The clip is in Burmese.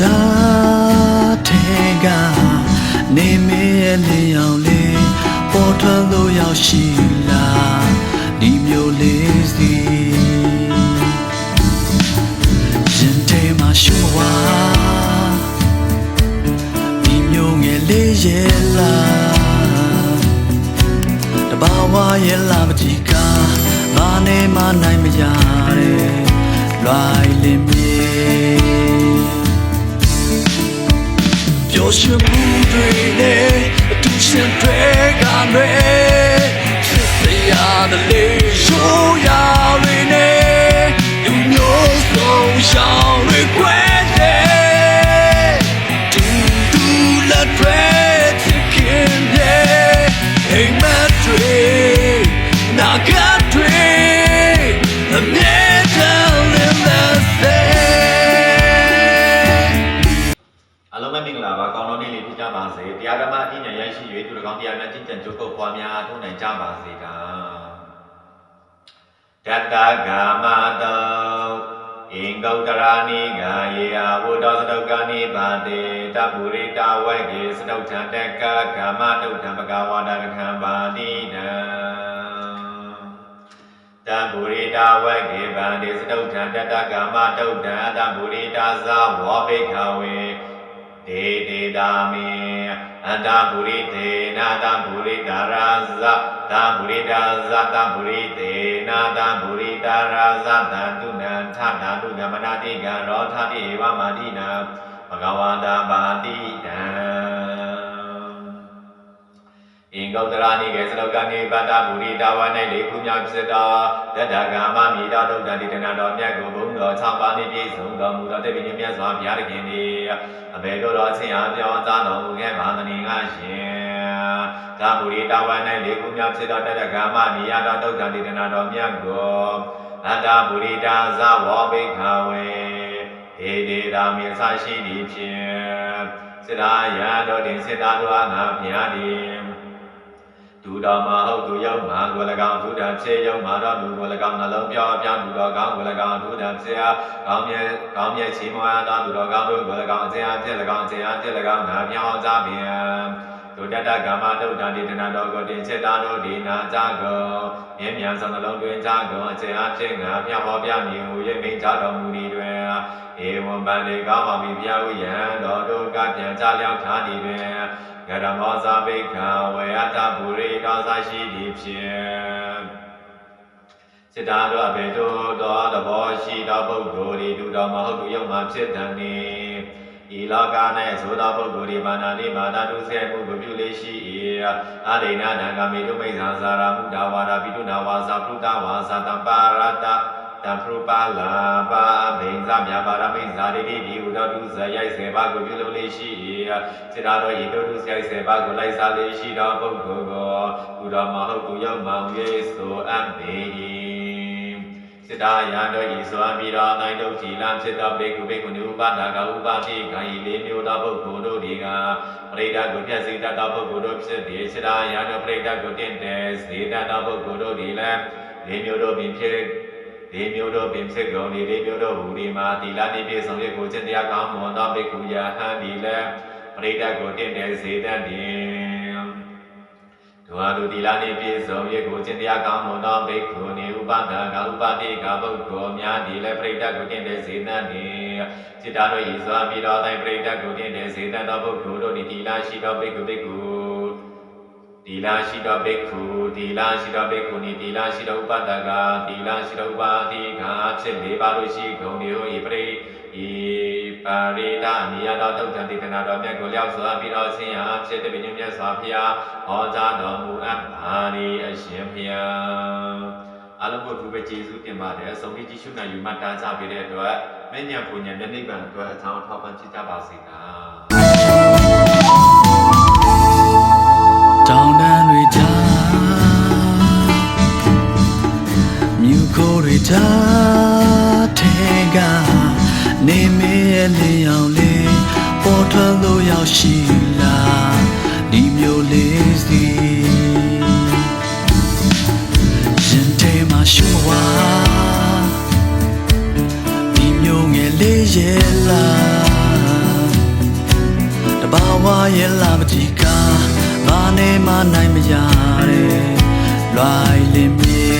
ကြားထဲကနေမေရဲ့လျောင်လေးပေါ်ထွက်လို့ရောက်ရှိလာဒီမျိုးလေးစီရင်ထဲမှာရှုံးဝါဒီမျိုးငယ်လေးရဲ့လာတဘာဝရဲ့လာမတိကဘာနဲ့မှနိုင်မရတဲ့လွိုင်လ ရွှင်မှုတွေနဲ့အတူရှင်တွေကမယ် အားလုံးပဲမင်္ဂလာပါကောင်းတော်နေ့လေးဖြစ်ကြပါစေတရားဓမ္မအဉ္ဉာဏ်ရရှိ၍သူတော်ကောင်းတရားများကျင့်ကြံကြိုးကုပ်ပွားများထုံးနိုင်ကြပါစေတာတတ္တဂာမတောအင်္ဂုတ္တရာနိဂာယေယဝုဒ္ဓစတုကနိပါတိတပုရိတဝေကေစတုထံတက္ကဂာမတုထံပကဝါဒကခံပါတိနံတံပုရိတာဝေကေဗန္တိစတုထံတတကမတုတ်တံတံပုရိတာဇဝောဘိခဝေဒေဒေ တာမေအတံပုရိသေနာတံပုရိတာရာဇတံပုရိတာဇတံပုရိသေနာတံပုရိတာရာဇတံတုနံထနာတုကမနာတိကံရောထတိဧဝမာတိနံဘဂဝန္တာပါတိတံ အင်္ဂုတ္တရာနိကေသလောကနေပတ္တပုရိတာဝ၌လေခုမြောက်ဖြစ်သောတတ္တဂမမိတာဒုဒ္ဒတိတနာတော်မြတ်ကိုဘုံတော်၆ပါးနှင့်ပြည့်စုံတော်မူသောတပိညမြတ်စွာဘုရားသခင်သည်အဘေတို့တော်အချင်းအားပြောသားတော်မူခဲ့ပါသနည်းငါရှင်သာပုရိတာဝ၌လေခုမြောက်ဖြစ်သောတတ္တဂမမိယတာဒုဒ္ဒတိတနာတော်မြတ်ကိုအတ္တပုရိတာဇဝောဘိခဝေဒေဒေတာမေသရှိသည်ဖြင့်စေတာယံတော်တင်စေတာတို့အားငါဘုရားသည် ဒုတော်မဟုတ်သူရောက်မှာကို၎င်းဒုတံဖြစ်ရောက်မှာတော့လူကို၎င်းနှလုံးပြောင်းပြောင်းဒုတော်ကောင်းကို၎င်းဒုတံဖြစ်အားကောင်းမြဲကောင်းမြဲချီးမွမ်းသောဒုတော်ကောင်းတို့ကို၎င်းအစဉ်အဖြစ်၎င်းအစဉ်အဖြစ်၎င်းငါပြောင်းကြပြန်ဒုတတကမ္မဒုတံဒီတနာတော်ကိုတင်ချက်တာတို့ဒီနာကြကုန်မြင်းမြန်ဆောင်နှလုံးတွင်ကြကုန်အစဉ်အဖြစ်ငါပြောင်းဟောပြမည်ဟူ၍မိန့်ကြတော်မူသည်တွင်ဧဝံဗန္တိကောင်းပါမည်ဘုရားဥယံတော်တို့ကပြန်ကြလျောက်ထားသည်တွင် ကရမောဇာဘိက္ခဝေယတပုရိတောသာရှိသည်ဖြင့်စိတ္တတို့အဘေတို့သောသဘောရှိသောပုဂ္ဂိုလ်ဤသူတော်မဟုတ်သူယုံမှဖြစ်တန်နေဤလောက၌သို့သောပုဂ္ဂိုလ်ဤဘာနာတိမာတာတုဆဲမှုကိုပြုလေးရှိ၏အာဒိနာနံကမေတုမိစ္ဆာဇာရမုဒ္ဒဝါဒပိတုနာဝါစာပရုဒဝါစာတံပါရတတံ ပရုပါလာပါဘိဉ္ဇမြပါရမိဇာတိတိဒီဥဒတုဇယိုက်စေပါကိုပြုလို့လေးရှိ၏စေတာတော်ဤတုတုဇယိုက်စေပါကိုလိုက်စားလေးရှိသောပုဂ္ဂိုလ်ကိုဘုရားမဟုတ်သူရောက်မှဝေဆိုအပ်ပေ၏စေတာယံတော်ဤဆိုအပ်ပြီးတော့နိုင်တို့ကြည်လံဖြစ်သောဘေကုဘေကုဏုဥပဒါကဥပတိကံဤလေးမျိုးသောပုဂ္ဂိုလ်တို့ဒီကပရိဒတ်ကိုပြည့်စည်တတ်သောပုဂ္ဂိုလ်တို့ဖြစ်သည်စေတာယံတော်ပရိဒတ်ကိုတင့်တယ်စေတတ်သောပုဂ္ဂိုလ်တို့ဒီလည်းလေးမျိုးတို့ပင်ဖြစ် ဒီမျိုးတို့ပင်ဖြစ်ကုန်ဒီလေးမျိုးတို့ဟူဒီမှာတီလာနေပြေဆောင်ရကိုကျင့်တရားကောင်းမွန်သောဘိက္ခုယဟန်ဒီလည်းပရိဒတ်ကိုတင့်တယ်စေတတ်တယ်ဒုဟာလူတီလာနေပြေဆောင်ရကိုကျင့်တရားကောင်းမွန်သောဘိက္ခုနေဥပဒကဥပတိကပုဂ္ဂိုလ်များဒီလည်းပရိဒတ်ကိုတင့်တယ်စေတတ်တယ်จิตတော်ဤစွာပြီးတော့တိုင်းပရိဒတ်ကိုတင့်တယ်စေတတ်သောပုဂ္ဂိုလ်တို့ဒီတီလာရှိသောဘိက္ခုဘိက္ခု တီလာရှိတော်ဘိက္ခုတီလာရှိတော်ဘိက္ခုနီတီလာရှိတော်ဥပဒကတီလာရှိတော်ဥပါတိကဖြစ်လေးပါလို့ရှိကုန်ဒီဟိုဤပရိဤပါရိဒအနိယတော်တုတ်တန်တိတနာတော်မြတ်ကိုလျောက်စွာပြီးတော့ဆင်းရဲဖြစ်တဲ့ပြည့်မြတ်စွာဘုရားဟောကြားတော်မူအပ်ပါ၏အရှင်ဘုရားအလုံးကိုသူပဲကျေးဇူးတင်ပါတယ်ဆုံးဖြတ်ကြည့်ရှုနိုင်ယူမှတ်သားကြပေးတဲ့အတွက်မဉ္ဇဉ်ပူဉ္ဇဉ်မျက်နှိပ်ပံအတွက်အထောင်းအထောက်ပံ့ဖြစ်ကြပါစေတာတော ကြားထဲကနေမေရဲ့လျောင်လေးပေါ်ထွက်လို့ရောက်ရှိလာဒီမျိုးလေးစီရင်ထဲမှာရှုံးဝါဒီမျိုးငယ်လေးရဲ့လားရဲ့လာမတီကဘာနဲ့မှနိုင်မရတဲ့လွိုင်လင်းမြေ